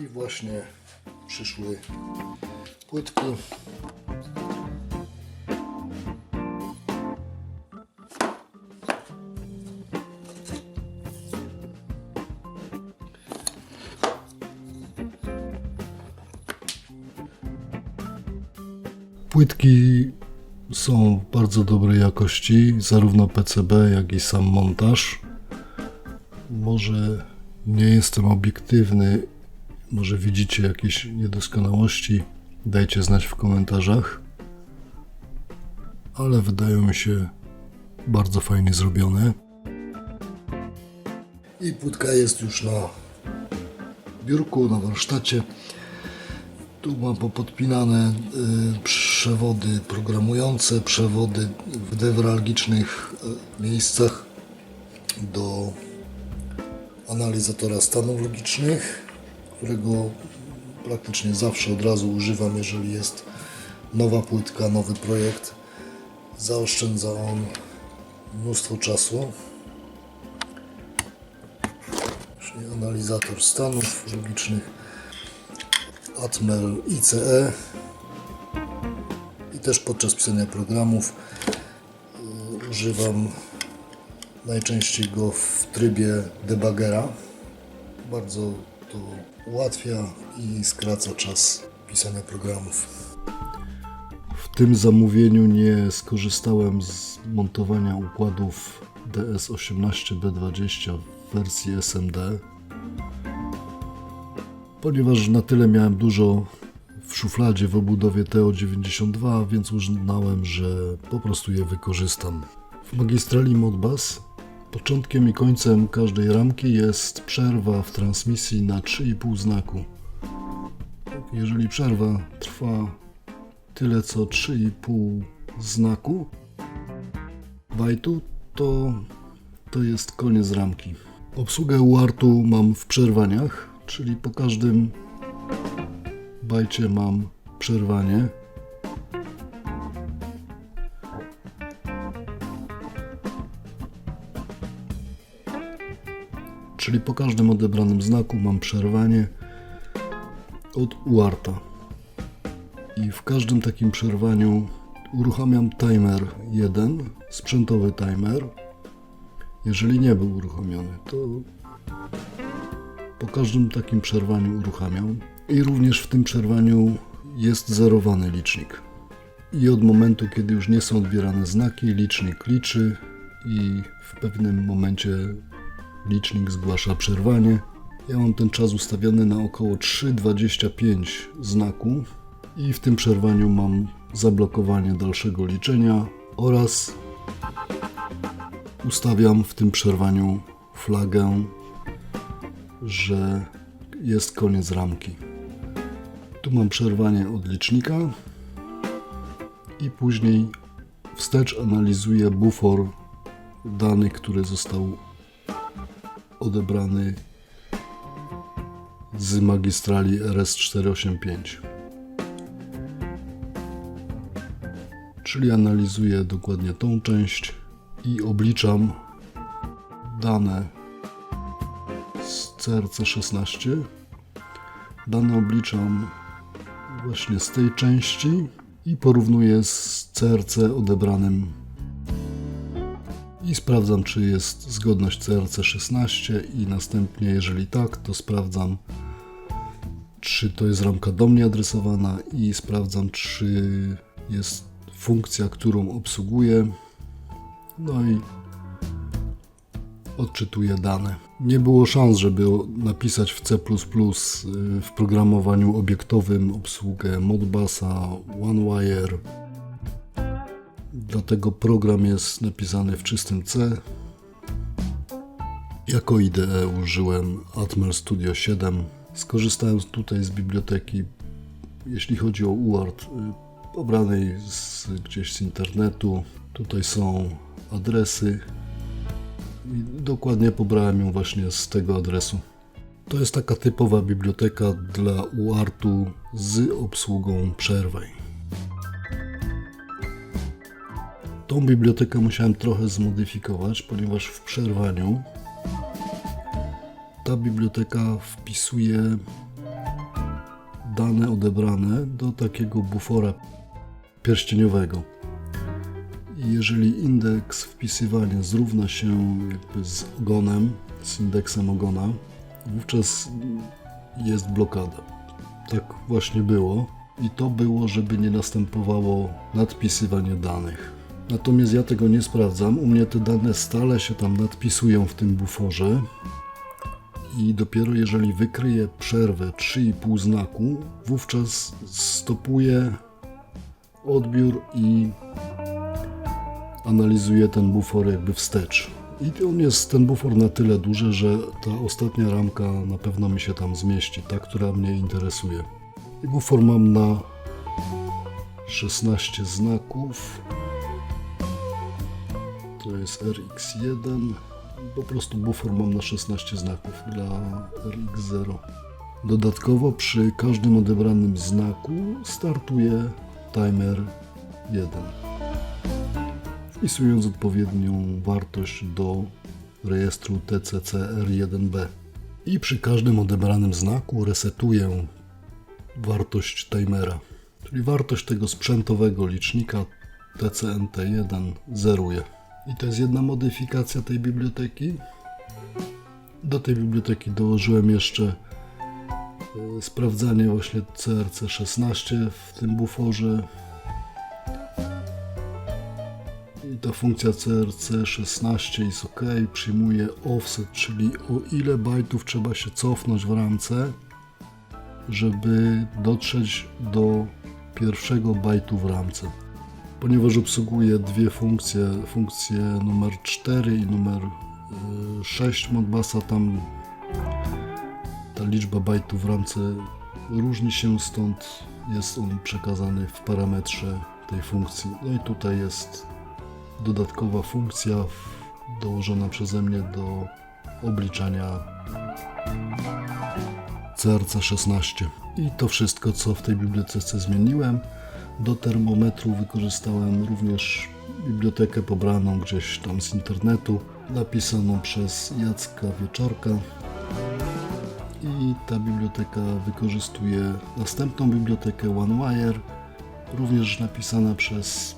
I właśnie przyszły płytki. Płytki są bardzo dobrej jakości, zarówno PCB, jak i sam montaż. Może nie jestem obiektywny, może widzicie jakieś niedoskonałości, dajcie znać w komentarzach. Ale wydają mi się bardzo fajnie zrobione. I płytka jest już na biurku, na warsztacie. Tu mam popodpinane y, przewody programujące, przewody w newralgicznych y, miejscach do analizatora stanów logicznych, którego praktycznie zawsze od razu używam, jeżeli jest nowa płytka, nowy projekt. Zaoszczędza on mnóstwo czasu. Czyli analizator stanów logicznych. Atmel ICE i też podczas pisania programów y, używam najczęściej go w trybie debugera. Bardzo to ułatwia i skraca czas pisania programów. W tym zamówieniu nie skorzystałem z montowania układów DS18B20 w wersji SMD ponieważ na tyle miałem dużo w szufladzie w obudowie TO92, więc uznałem, że po prostu je wykorzystam. W magistrali Modbus początkiem i końcem każdej ramki jest przerwa w transmisji na 3,5 znaku. Jeżeli przerwa trwa tyle co 3,5 znaku bajtu, to to jest koniec ramki. Obsługę UART-u mam w przerwaniach, czyli po każdym bajcie mam przerwanie. Czyli po każdym odebranym znaku mam przerwanie od UARTA. I w każdym takim przerwaniu uruchamiam timer 1, sprzętowy timer. Jeżeli nie był uruchomiony, to po każdym takim przerwaniu uruchamiam i również w tym przerwaniu jest zerowany licznik. I od momentu, kiedy już nie są odbierane znaki, licznik liczy i w pewnym momencie licznik zgłasza przerwanie. Ja mam ten czas ustawiony na około 3,25 znaku i w tym przerwaniu mam zablokowanie dalszego liczenia oraz ustawiam w tym przerwaniu flagę że jest koniec ramki. Tu mam przerwanie od licznika i później wstecz analizuję bufor danych, który został odebrany z magistrali RS485. Czyli analizuję dokładnie tą część i obliczam dane z CRC16. Dane obliczam właśnie z tej części i porównuję z CRC odebranym i sprawdzam, czy jest zgodność CRC16 i następnie, jeżeli tak, to sprawdzam, czy to jest ramka do mnie adresowana i sprawdzam, czy jest funkcja, którą obsługuję. No i odczytuje dane. Nie było szans, żeby napisać w C++ y, w programowaniu obiektowym obsługę Modbusa, OneWire. Dlatego program jest napisany w czystym C. Jako IDE użyłem Atmel Studio 7. Skorzystałem tutaj z biblioteki, jeśli chodzi o UART, y, pobranej z, gdzieś z internetu. Tutaj są adresy i dokładnie pobrałem ją właśnie z tego adresu. To jest taka typowa biblioteka dla UART-u z obsługą przerwań. Tą bibliotekę musiałem trochę zmodyfikować, ponieważ w przerwaniu ta biblioteka wpisuje dane odebrane do takiego bufora pierścieniowego. Jeżeli indeks wpisywania zrówna się z ogonem, z indeksem ogona, wówczas jest blokada. Tak właśnie było. I to było, żeby nie następowało nadpisywanie danych. Natomiast ja tego nie sprawdzam. U mnie te dane stale się tam nadpisują w tym buforze. I dopiero jeżeli wykryję przerwę 3,5 znaku, wówczas stopuję odbiór i analizuję ten bufor jakby wstecz. I on jest ten bufor na tyle duży, że ta ostatnia ramka na pewno mi się tam zmieści, ta, która mnie interesuje. I bufor mam na 16 znaków. To jest RX1. Po prostu bufor mam na 16 znaków dla RX0. Dodatkowo przy każdym odebranym znaku startuje timer 1 wpisując odpowiednią wartość do rejestru TCCR1B. I przy każdym odebranym znaku resetuję wartość timera, czyli wartość tego sprzętowego licznika TCNT1 zeruje. I to jest jedna modyfikacja tej biblioteki. Do tej biblioteki dołożyłem jeszcze e, sprawdzanie właśnie CRC16 w tym buforze, i ta funkcja CRC16 jest ok, przyjmuje offset, czyli o ile bajtów trzeba się cofnąć w ramce, żeby dotrzeć do pierwszego bajtu w ramce. Ponieważ obsługuje dwie funkcje, funkcję numer 4 i numer 6 Modbusa, tam ta liczba bajtów w ramce różni się, stąd jest on przekazany w parametrze tej funkcji. No i tutaj jest dodatkowa funkcja dołożona przeze mnie do obliczania CRC16. I to wszystko, co w tej bibliotece zmieniłem. Do termometru wykorzystałem również bibliotekę pobraną gdzieś tam z internetu, napisaną przez Jacka Wieczorka. I ta biblioteka wykorzystuje następną bibliotekę OneWire, również napisana przez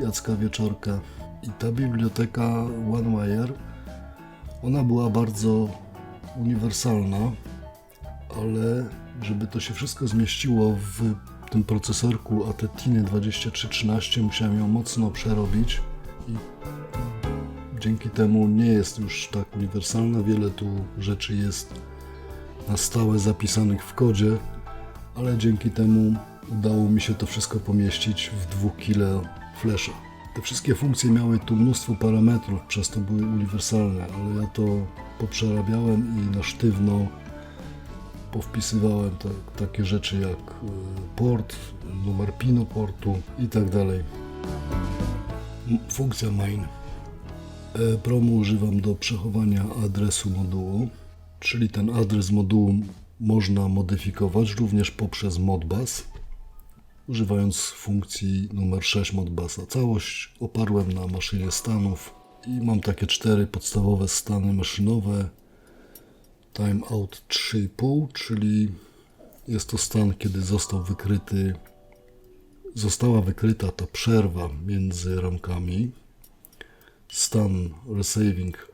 Jacka Wieczorka. I ta biblioteka OneWire, ona była bardzo uniwersalna, ale żeby to się wszystko zmieściło w tym procesorku Atetiny 2313, musiałem ją mocno przerobić i dzięki temu nie jest już tak uniwersalna. Wiele tu rzeczy jest na stałe zapisanych w kodzie, ale dzięki temu udało mi się to wszystko pomieścić w 2 kg flesza. Te wszystkie funkcje miały tu mnóstwo parametrów, przez to były uniwersalne, ale ja to poprzerabiałem i na sztywno powpisywałem tak, takie rzeczy jak y, port, numer pinu portu i tak dalej. Funkcja main. EEPROMu używam do przechowania adresu modułu, czyli ten adres modułu można modyfikować również poprzez Modbus, używając funkcji numer 6 Modbusa. Całość oparłem na maszynie stanów i mam takie cztery podstawowe stany maszynowe. Timeout 3,5, czyli jest to stan, kiedy został wykryty, została wykryta ta przerwa między ramkami. Stan resaving,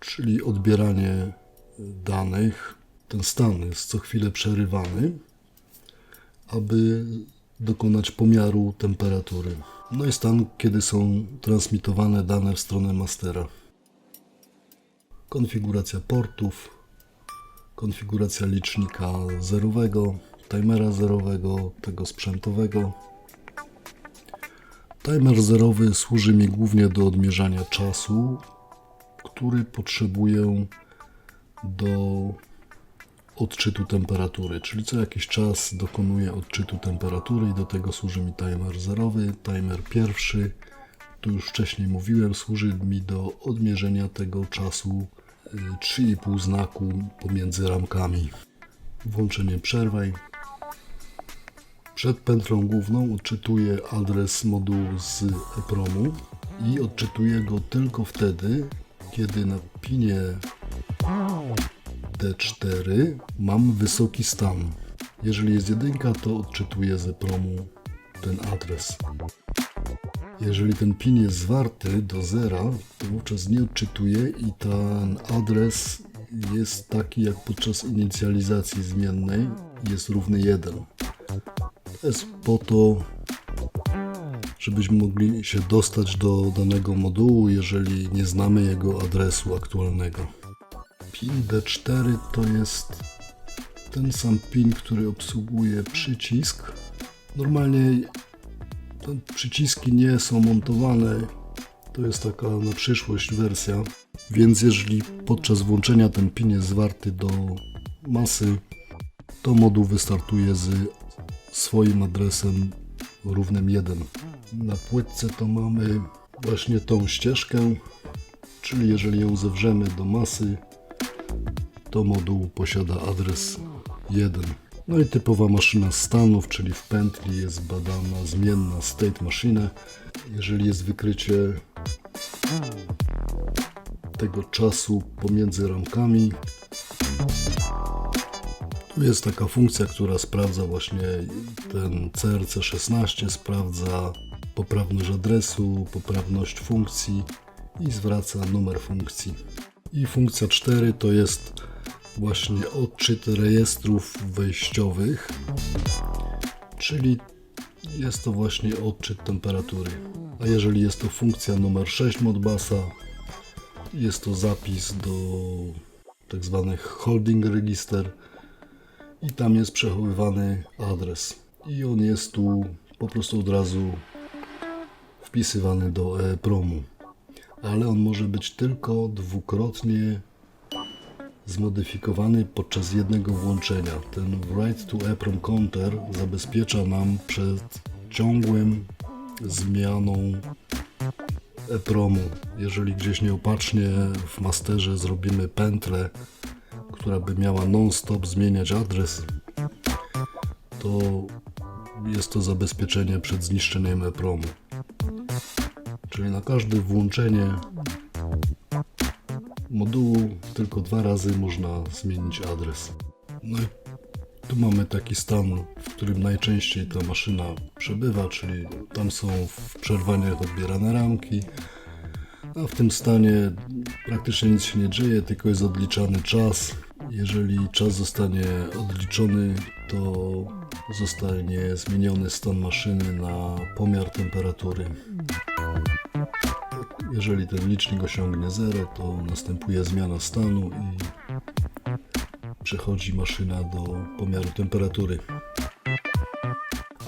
czyli odbieranie danych. Ten stan jest co chwilę przerywany, aby dokonać pomiaru temperatury. No i stan, kiedy są transmitowane dane w stronę mastera. Konfiguracja portów, konfiguracja licznika zerowego, timera zerowego, tego sprzętowego. Timer zerowy służy mi głównie do odmierzania czasu, który potrzebuję do odczytu temperatury, czyli co jakiś czas dokonuję odczytu temperatury i do tego służy mi timer zerowy. Timer pierwszy, tu już wcześniej mówiłem, służy mi do odmierzenia tego czasu 3,5 znaku pomiędzy ramkami. Włączenie przerwaj. Przed pętlą główną odczytuję adres modułu z EPROMu i odczytuję go tylko wtedy, kiedy na pinie D4 mam wysoki stan. Jeżeli jest jedynka, to odczytuje z promu ten adres. Jeżeli ten PIN jest zwarty do zera, to wówczas nie odczytuje i ten adres jest taki jak podczas inicjalizacji zmiennej jest równy 1. To jest po to, żebyśmy mogli się dostać do danego modułu, jeżeli nie znamy jego adresu aktualnego. PIN D4 to jest ten sam PIN, który obsługuje przycisk. Normalnie przyciski nie są montowane. To jest taka na przyszłość wersja. Więc jeżeli podczas włączenia ten pin jest zwarty do masy, to moduł wystartuje z swoim adresem równym 1. Na płytce to mamy właśnie tą ścieżkę, czyli jeżeli ją zewrzemy do masy, to moduł posiada adres 1. No i typowa maszyna stanów, czyli w pętli jest badana zmienna state machine. Jeżeli jest wykrycie tego czasu pomiędzy ramkami, tu jest taka funkcja, która sprawdza właśnie ten CRC16, sprawdza poprawność adresu, poprawność funkcji i zwraca numer funkcji. I funkcja 4 to jest właśnie odczyt rejestrów wejściowych, czyli jest to właśnie odczyt temperatury. A jeżeli jest to funkcja numer 6 Modbusa, jest to zapis do tak zwanych holding register i tam jest przechowywany adres. I on jest tu po prostu od razu wpisywany do EEPROMu. Ale on może być tylko dwukrotnie zmodyfikowany podczas jednego włączenia. Ten write to EEPROM counter zabezpiecza nam przed ciągłym zmianą EPROMu. Jeżeli gdzieś nieopatrznie w masterze zrobimy pętlę, która by miała non-stop zmieniać adres, to jest to zabezpieczenie przed zniszczeniem EPROMu. Czyli na każde włączenie modułu tylko dwa razy można zmienić adres. No i tu mamy taki stan, w którym najczęściej ta maszyna przebywa, czyli tam są w przerwaniach odbierane ramki, a w tym stanie praktycznie nic się nie dzieje, tylko jest odliczany czas. Jeżeli czas zostanie odliczony, to zostanie zmieniony stan maszyny na pomiar temperatury. Jeżeli ten licznik osiągnie 0, to następuje zmiana stanu i przechodzi maszyna do pomiaru temperatury.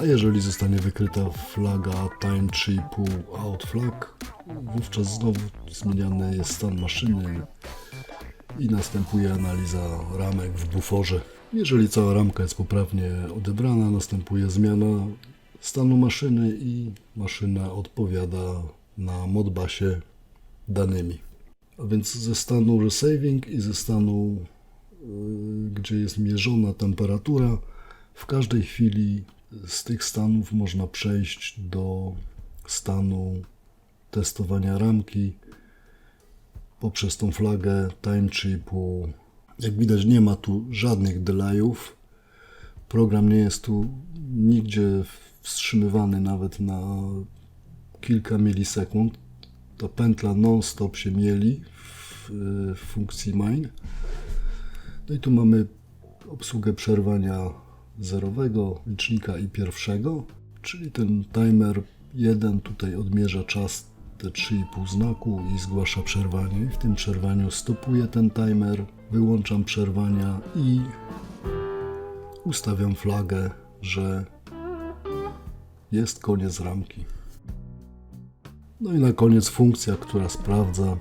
A jeżeli zostanie wykryta flaga time 3,5 out flag, wówczas znowu zmieniany jest stan maszyny i następuje analiza ramek w buforze. Jeżeli cała ramka jest poprawnie odebrana, następuje zmiana stanu maszyny i maszyna odpowiada na modbasie danymi. A więc ze stanu resaving i ze stanu, yy, gdzie jest mierzona temperatura, w każdej chwili z tych stanów można przejść do stanu testowania ramki poprzez tą flagę time 3,5. Jak widać nie ma tu żadnych delayów. Program nie jest tu nigdzie wstrzymywany nawet na kilka milisekund. Ta pętla non-stop się mieli w, w funkcji mine. No i tu mamy obsługę przerwania zerowego licznika i pierwszego, czyli ten timer 1 tutaj odmierza czas te 3,5 znaku i zgłasza przerwanie. W tym przerwaniu stopuję ten timer, wyłączam przerwania i ustawiam flagę, że jest koniec ramki. No i na koniec funkcja, która sprawdza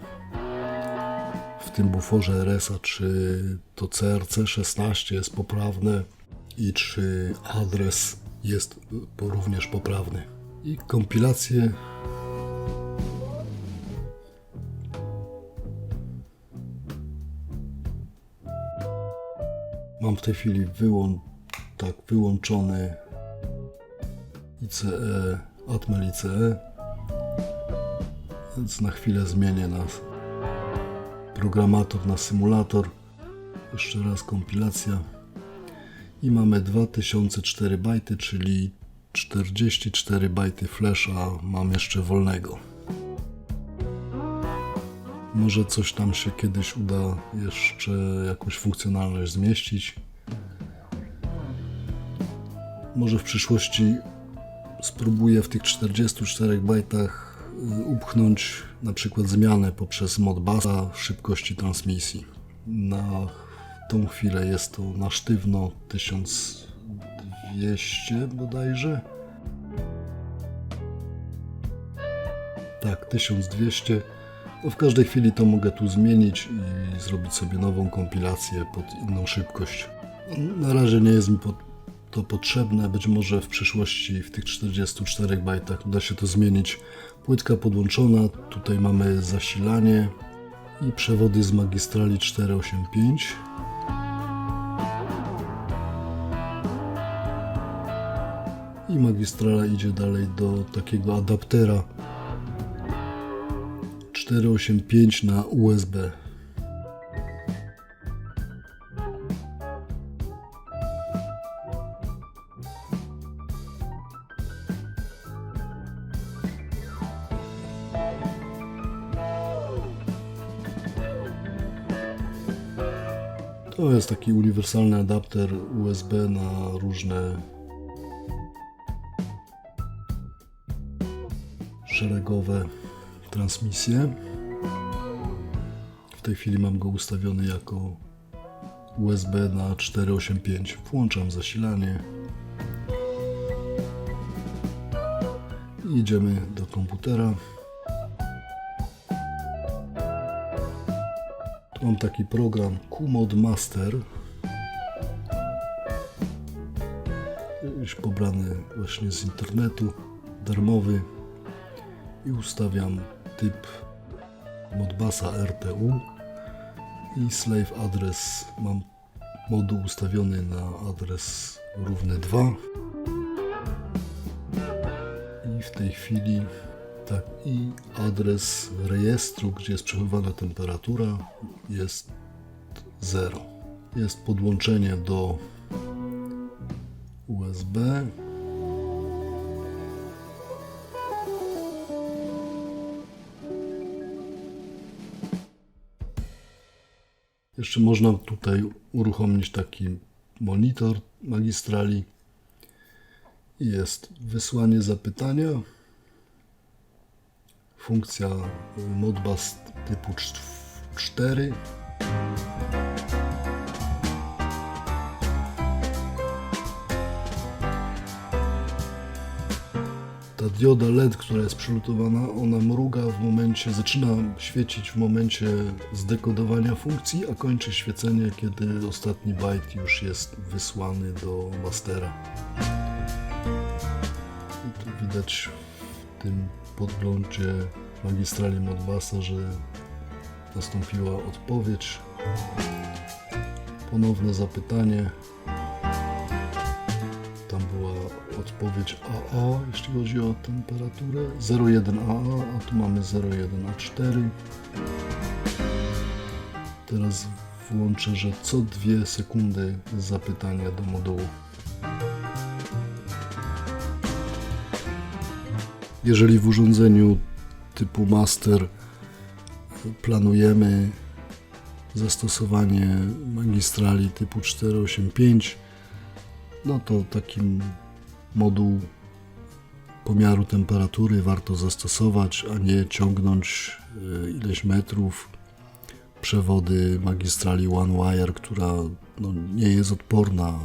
w tym buforze RSA, czy to CRC16 jest poprawne i czy adres jest również poprawny. I kompilację mam w tej chwili wyłą tak, wyłączony ICE, Atmel ICE więc na chwilę zmienię nas programator na symulator. Jeszcze raz kompilacja. I mamy 2004 bajty, czyli 44 bajty flasha mam jeszcze wolnego. Może coś tam się kiedyś uda jeszcze jakąś funkcjonalność zmieścić. Może w przyszłości spróbuję w tych 44 bajtach upchnąć na przykład zmianę poprzez modbasa szybkości transmisji. Na tą chwilę jest to na sztywno 1200 bodajże. Tak, 1200. No w każdej chwili to mogę tu zmienić i zrobić sobie nową kompilację pod inną szybkość. Na razie nie jest mi to potrzebne. Być może w przyszłości w tych 44 bajtach uda się to zmienić. Płytka podłączona, tutaj mamy zasilanie i przewody z magistrali 485. I magistrala idzie dalej do takiego adaptera 485 na USB. To jest taki uniwersalny adapter USB na różne szeregowe transmisje. W tej chwili mam go ustawiony jako USB na 485. Włączam zasilanie. Idziemy do komputera. Mam taki program QMod Master. Już pobrany właśnie z internetu, darmowy. I ustawiam typ Modbasa RTU i slave adres mam moduł ustawiony na adres równy 2 i w tej chwili tak i adres rejestru, gdzie jest przechowywana temperatura jest 0 jest podłączenie do USB Jeszcze można tutaj uruchomić taki monitor magistrali. Jest wysłanie zapytania. Funkcja Modbus typu 4. Ta dioda LED, która jest przylutowana, ona mruga w momencie, zaczyna świecić w momencie zdekodowania funkcji, a kończy świecenie, kiedy ostatni byte już jest wysłany do mastera. I tu widać w tym podglądzie magistrali Modbusa, że nastąpiła odpowiedź. Ponowne zapytanie. Tam była odpowiedź AA, jeśli chodzi o temperaturę. 01AA, a tu mamy 01A4. Teraz włączę, że co dwie sekundy zapytania do modułu. Jeżeli w urządzeniu typu master planujemy zastosowanie magistrali typu 485, no to takim moduł pomiaru temperatury warto zastosować, a nie ciągnąć y, ileś metrów. Przewody magistrali One Wire, która no, nie jest odporna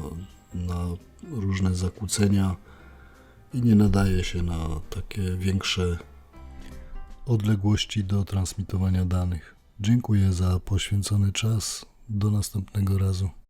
na różne zakłócenia i nie nadaje się na takie większe odległości do transmitowania danych. Dziękuję za poświęcony czas. Do następnego razu.